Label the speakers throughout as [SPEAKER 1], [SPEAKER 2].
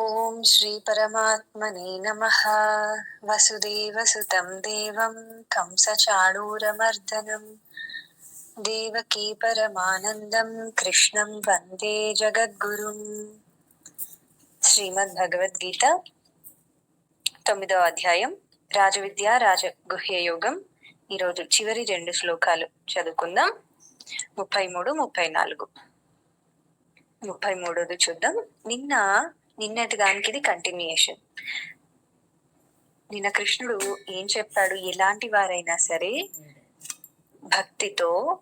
[SPEAKER 1] ఓం శ్రీ పరమాత్మనే నమ. వసుదేవసుతం దేవం కంసచాడూరమర్దనం. దేవకీ పరమానందం కృష్ణం వందే జగద్గురుం. శ్రీమద్ భగవద్గీత తొమ్మిదవ అధ్యాయం రాజవిద్య రాజగుహ్య యోగం ఈరోజు చివరి రెండు శ్లోకాలు చదువుకుందాం. ముప్పై మూడు ముప్పై నాలుగు. ముప్పై మూడోది చూద్దాం. నిన్న నిన్నటి దానికి ఇది కంటిన్యూయేషన్ నిన్న కృష్ణుడు ఏం చెప్పాడు ఎలాంటి వారైనా సరే భక్తితో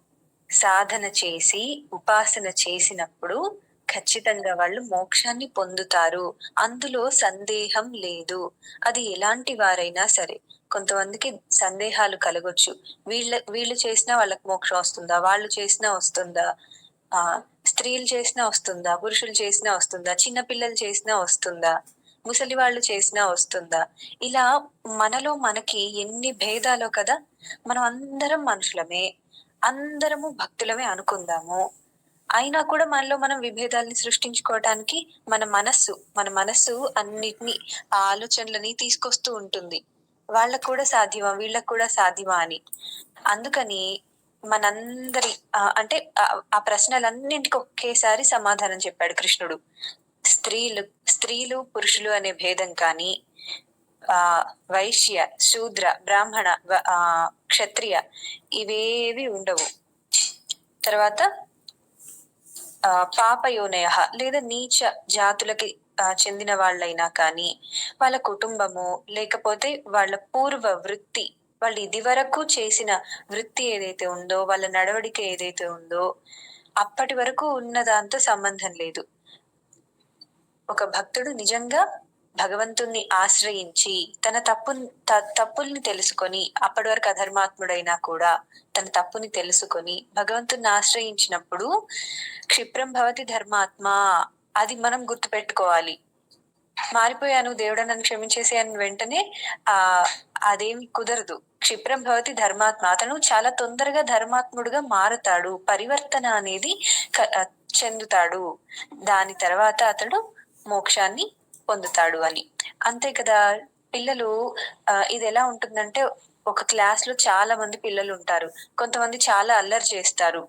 [SPEAKER 1] సాధన చేసి ఉపాసన చేసినప్పుడు ఖచ్చితంగా వాళ్ళు మోక్షాన్ని పొందుతారు. అందులో సందేహం లేదు. అది ఎలాంటి వారైనా సరే. కొంతమందికి సందేహాలు కలగొచ్చు. వీళ్ళ వీళ్ళు చేసినా వాళ్ళకి మోక్షం వస్తుందా? వాళ్ళు చేసినా వస్తుందా? ఆ స్త్రీలు చేసినా వస్తుందా? పురుషులు చేసినా వస్తుందా? చిన్న పిల్లలు చేసినా వస్తుందా? ముసలి వాళ్ళు చేసినా వస్తుందా? ఇలా మనలో మనకి ఎన్ని భేదాలో కదా మనం అందరం మనుషులమే అందరము భక్తులమే అనుకుందాము. అయినా కూడా మనలో మనం విభేదాల్ని సృష్టించుకోవటానికి మన మనస్సు మన మనస్సు అన్నిటినీ ఆ ఆలోచనలని తీసుకొస్తూ ఉంటుంది. వాళ్ళకు కూడా సాధ్యమా? వీళ్ళకు కూడా సాధ్యమా అని. అందుకని మనందరి అంటే ఆ- ప్రశ్నలన్నింటికి ఒకేసారి సమాధానం చెప్పాడు కృష్ణుడు. స్త్రీలు స్త్రీలు పురుషులు అనే భేదం కానీ ఆ వైశ్య శూద్ర బ్రాహ్మణ వ- ఆ క్షత్రియ ఇవేవి ఉండవు. తర్వాత ఆ పాపయోనయ లేదా నీచ జాతులకి చెందిన వాళ్ళైనా కానీ వాళ్ళ కుటుంబము లేకపోతే వాళ్ళ పూర్వ వృత్తి వాళ్ళు ఇది వరకు చేసిన వృత్తి ఏదైతే ఉందో వాళ్ళ నడవడిక ఏదైతే ఉందో అప్పటి వరకు ఉన్న దాంతో సంబంధం లేదు. ఒక భక్తుడు నిజంగా భగవంతుణ్ణి ఆశ్రయించి తన తప్పు త- తప్పుల్ని తెలుసుకొని అప్పటి వరకు అధర్మాత్ముడైనా కూడా తన తప్పుని తెలుసుకొని భగవంతుణ్ణి ఆశ్రయించినప్పుడు క్షిప్రం భవతి ధర్మాత్మ అది మనం గుర్తుపెట్టుకోవాలి. మారిపోయాను దేవుడు నన్ను క్షమించేసే అని వెంటనే ఆ అదేమి కుదరదు. క్షిప్రం భవతి ధర్మాత్మ. అతను చాలా తొందరగా ధర్మాత్ముడుగా మారుతాడు. పరివర్తన అనేది చెందుతాడు. దాని తర్వాత అతడు మోక్షాన్ని పొందుతాడు అని. అంతే కదా. పిల్లలు ఇది ఎలా ఉంటుందంటే ఒక క్లాస్లో చాలా మంది పిల్లలు ఉంటారు. కొంతమంది చాలా అల్లరి చేస్తారు.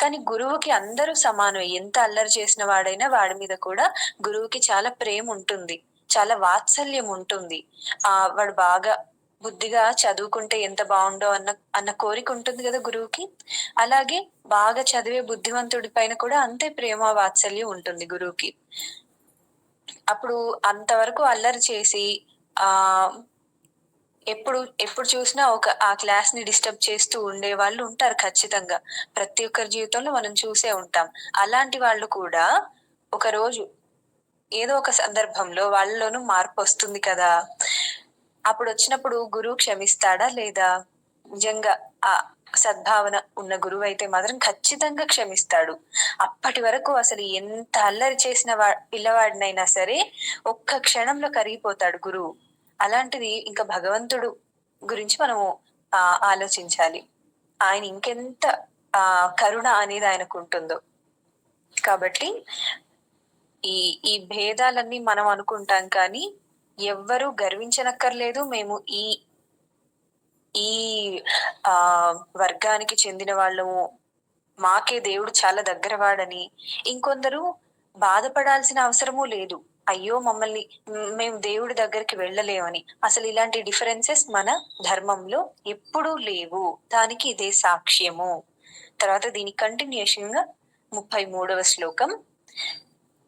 [SPEAKER 1] కానీ గురువుకి అందరూ సమానం ఎంత అల్లరి చేసిన వాడైనా వాడి మీద కూడా గురువుకి చాలా ప్రేమ ఉంటుంది. చాలా వాత్సల్యం ఉంటుంది. ఆ వాడు బాగా బుద్ధిగా చదువుకుంటే ఎంత బాగుండో అన్న అన్న కోరిక ఉంటుంది కదా గురువుకి. అలాగే బాగా చదివే బుద్ధివంతుడి పైన కూడా అంతే ప్రేమ వాత్సల్యం ఉంటుంది గురువుకి. అప్పుడు అంతవరకు అల్లరి చేసి ఆ ఎప్పుడు ఎప్పుడు చూసినా ఒక ఆ క్లాస్ని డిస్టర్బ్ చేస్తూ ఉండే వాళ్ళు ఉంటారు ఖచ్చితంగా. ప్రతి ఒక్కరి జీవితంలో మనం చూసే ఉంటాం. అలాంటి వాళ్ళు కూడా ఒక రోజు ఏదో ఒక సందర్భంలో వాళ్ళలోనూ మార్పు వస్తుంది కదా. అప్పుడు వచ్చినప్పుడు గురువు క్షమిస్తాడా లేదా? నిజంగా ఆ సద్భావన ఉన్న గురువు అయితే మాత్రం ఖచ్చితంగా క్షమిస్తాడు. అప్పటి వరకు అసలు ఎంత అల్లరి చేసిన వా పిల్లవాడినైనా సరే ఒక్క క్షణంలో కరిగిపోతాడు గురువు. అలాంటిది ఇంకా భగవంతుడు గురించి మనము ఆ ఆలోచించాలి. ఆయన ఇంకెంత ఆ కరుణ అనేది ఆయనకు ఉంటుందో కాబట్టి ఈ ఈ భేదాలన్నీ మనం అనుకుంటాం కానీ ఎవ్వరూ గర్వించనక్కర్లేదు. మేము ఈ ఈ ఆ వర్గానికి చెందిన వాళ్ళము మాకే దేవుడు చాలా దగ్గర వాడని ఇంకొందరు బాధపడాల్సిన అవసరము లేదు. అయ్యో మమ్మల్ని మేము దేవుడి దగ్గరికి వెళ్ళలేమని. అసలు ఇలాంటి డిఫరెన్సెస్ మన ధర్మంలో ఎప్పుడూ లేవు. దానికి ఇదే సాక్ష్యము. తర్వాత దీని కంటిన్యూషన్గా ముప్పై మూడవ శ్లోకం.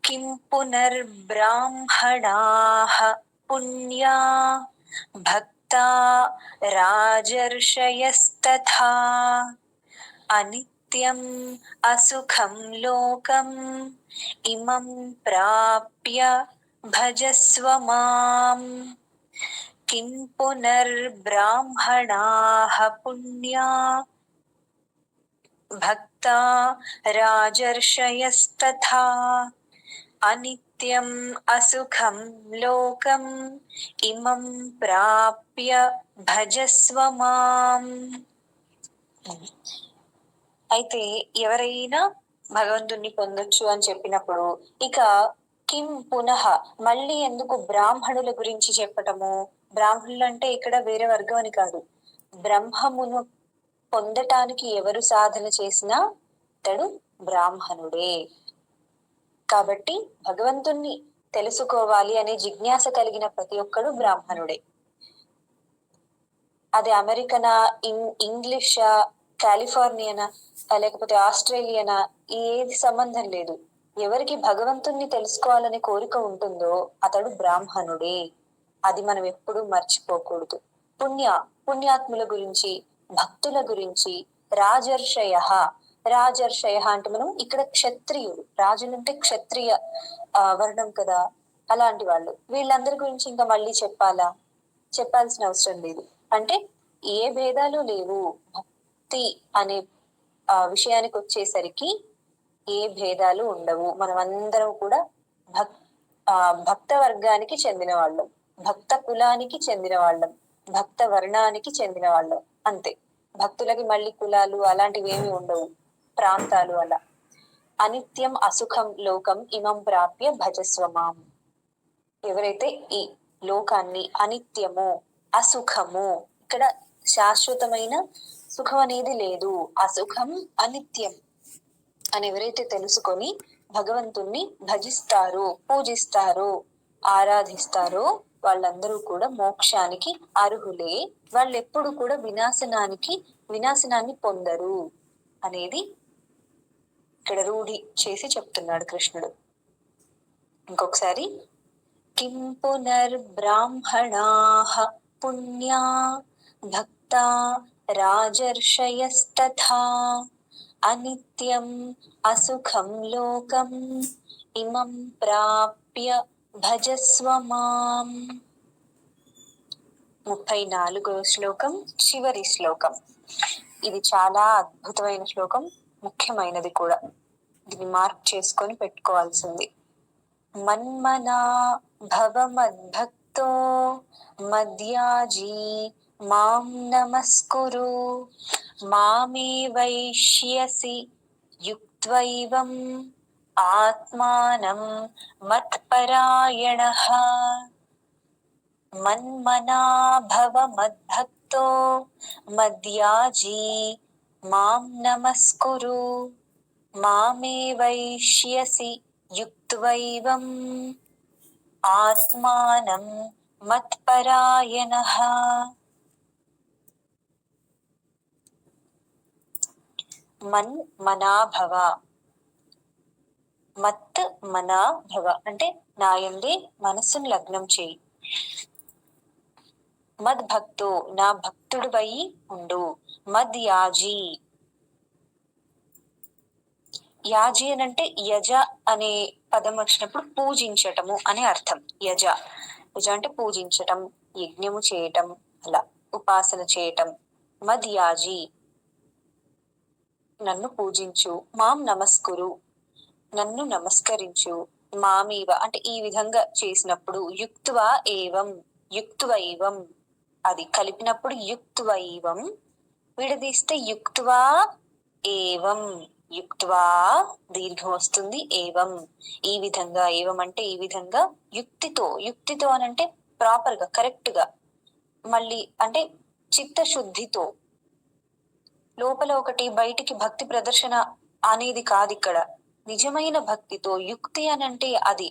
[SPEAKER 1] కిం పునర్బ్రాహ్మణాః పుణ్యా భక్తా రాజర్షయస్తథా అనిత్యం అసుఖం లోకం ఇమం ప్రాప్య భజస్వ మాం కిం పునర్బ్రాహ్మణాః పుణ్యా భక్తా రాజర్షయస్తథా అనిత్యం అసుఖం లోకం ఇమం ప్రాప్య భజస్వ మాం అయితే ఎవరైనా భగవంతుణ్ణి పొందొచ్చు అని చెప్పినప్పుడు ఇక కిం పునః మళ్ళీ ఎందుకు బ్రాహ్మణుల గురించి చెప్పటము? బ్రాహ్మణులు అంటే ఇక్కడ వేరే వర్గం అని కాదు. బ్రహ్మమును పొందటానికి ఎవరు సాధన చేసినా అతడు బ్రాహ్మణుడే. కాబట్టి భగవంతుణ్ణి తెలుసుకోవాలి అనే జిజ్ఞాస కలిగిన ప్రతి ఒక్కడు బ్రాహ్మణుడే. అది అమెరికనా ఇం- ఇంగ్లీషా కాలిఫోర్నియనా లేకపోతే ఆస్ట్రేలియనా ఏది సంబంధం లేదు. ఎవరికి భగవంతుణ్ణి తెలుసుకోవాలనే కోరిక ఉంటుందో అతడు బ్రాహ్మణుడే. అది మనం ఎప్పుడూ మర్చిపోకూడదు. పుణ్య పుణ్యాత్ముల గురించి భక్తుల గురించి రాజర్షయ రాజర్షయ అంటే మనం ఇక్కడ క్షత్రియుడు. రాజులు అంటే క్షత్రియ వర్ణం కదా. అలాంటి వాళ్ళు. వీళ్ళందరి గురించి ఇంకా మళ్ళీ చెప్పాలా? చెప్పాల్సిన అవసరం లేదు. అంటే ఏ భేదాలు లేవు. భక్తి అనే ఆ విషయానికి వచ్చేసరికి ఏ భేదాలు ఉండవు. మనం అందరం కూడా భక్ ఆ భక్త వర్గానికి చెందిన వాళ్ళం. భక్త కులానికి చెందిన వాళ్ళం. భక్త వర్ణానికి చెందిన వాళ్ళం. అంతే. భక్తులకి మళ్ళీ కులాలు అలాంటివి ఏమి ఉండవు. ప్రాంతాలు అలా. అనిత్యం అసుఖం లోకం ఇమం ప్రాప్య భజస్వమాం. ఎవరైతే ఈ లోకాన్ని అనిత్యము అసుఖము ఇక్కడ శాశ్వతమైన సుఖం అనేది లేదు. అసుఖం అనిత్యం అని ఎవరైతే తెలుసుకొని భగవంతుణ్ణి భజిస్తారో పూజిస్తారో ఆరాధిస్తారో వాళ్ళందరూ కూడా మోక్షానికి అర్హులే. వాళ్ళు ఎప్పుడు కూడా వినాశనానికి వినాశనాన్ని పొందరు అనేది ఇక్కడ రూఢి చేసి చెప్తున్నాడు కృష్ణుడు ఇంకొకసారి కిం పునర్బ్రాహ్మణాహ పుణ్యా భక్తా రాజర్షయస్తథా అనిత్యం అసుఖం లోకం ఇమం ప్రాప్య భజస్వ మాం ముప్పై నాలుగో శ్లోకం చివరి శ్లోకం ఇది చాలా అద్భుతమైన శ్లోకం ముఖ్యమైనది కూడా దీన్ని మార్క్ చేసుకొని పెట్టుకోవాల్సింది. మన్మనా భవ మద్భక్తో మద్యాజీ మాం నమస్కురు. మామే వైష్యసి యుక్త్వైవం ఆత్మానం మత్పరాయణ. మన్మనా భవ మద్భక్తో మద్యాజీ మాం నమస్కురు. మామే వైష్యసి యుక్త్వైవం ఆత్మానం మత్పరాయణ. మన్ మనాభవ. మత్ మనాభవ. అంటే నాయందే మనస్సును లగ్నం చేయి. మద్ భక్తు నా భక్తుడివై ఉండు. మద్ యాజీ యాజి అని అంటే యజ అనే పదం వచ్చినప్పుడు పూజించటము అనే అర్థం. యజ. యజ అంటే పూజించటం యజ్ఞము చేయటం అలా ఉపాసన చేయటం. మద్ యాజి నన్ను పూజించు మాం నమస్కురు. నన్ను నమస్కరించు మామీవ అంటే ఈ విధంగా చేసినప్పుడు యుక్తువా ఏవం యుక్త్వైవం అది కలిపినప్పుడు యుక్త్వైవం విడదీస్తే యుక్త్వా ఏవం. యుక్త్వా దీర్ఘం వస్తుంది ఏవం. ఈ విధంగా ఏవం అంటే ఈ విధంగా యుక్తితో యుక్తితో అని అంటే ప్రాపర్గా కరెక్ట్గా. మళ్ళీ అంటే చిత్తశుద్ధితో. లోపల ఒకటి బయటికి భక్తి ప్రదర్శన అనేది కాదు ఇక్కడ. నిజమైన భక్తితో యుక్తి అని అంటే అది.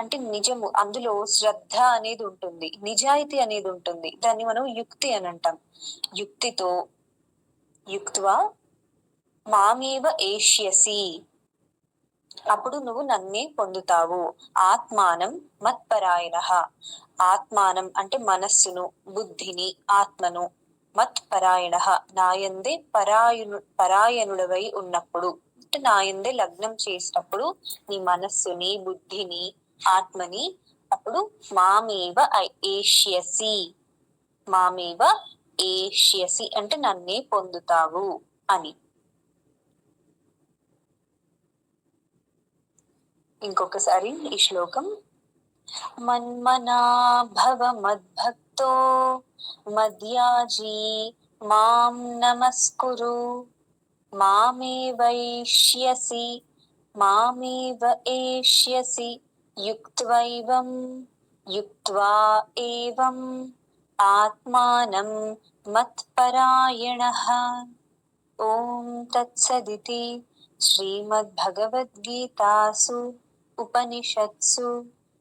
[SPEAKER 1] అంటే నిజము అందులో శ్రద్ధ అనేది ఉంటుంది నిజాయితీ అనేది ఉంటుంది. దాన్ని మనం యుక్తి అని అంటాం. యుక్తితో యుక్త్వా మామేవ ఏష్యసి. అప్పుడు నువ్వు నన్నే పొందుతావు. ఆత్మానం మత్పరాయణ. ఆత్మానం అంటే మనస్సును బుద్ధిని ఆత్మను. మత్పరాయణ. నాయందే పరాయణు పరాయణుడవై ఉన్నప్పుడు. అంటే నాయందే లగ్నం చేసినప్పుడు నీ మనస్సుని బుద్ధిని ఆత్మని అప్పుడు మామేవ ఏష్యసి. మామేవ ఏష్యసి అంటే నన్నే పొందుతావు అని. ఇంకొకసారి ఈ శ్లోకం. మన్మనా భవ మద్భక్తో మద్యాజీ మాం నమస్కురు. మామే వైష్యసి మామేవ ఏష్యసి యుక్త్వైవం యుక్త్వా ఏవం ఆత్మానం మత్పరాయణః. ఓం తత్సదితి శ్రీమద్భగవద్గీతాసు. ఉపనిషత్సు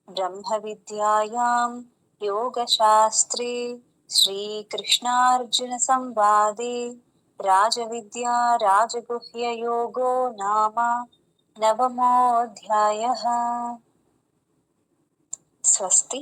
[SPEAKER 1] బ్రహ్మ విద్యాయాం యోగశాస్త్రే శ్రీకృష్ణార్జున సంవాదే రాజవిద్యా రాజగుహ్యయోగో నామ నవమోऽధ్యాయः స్వస్తి.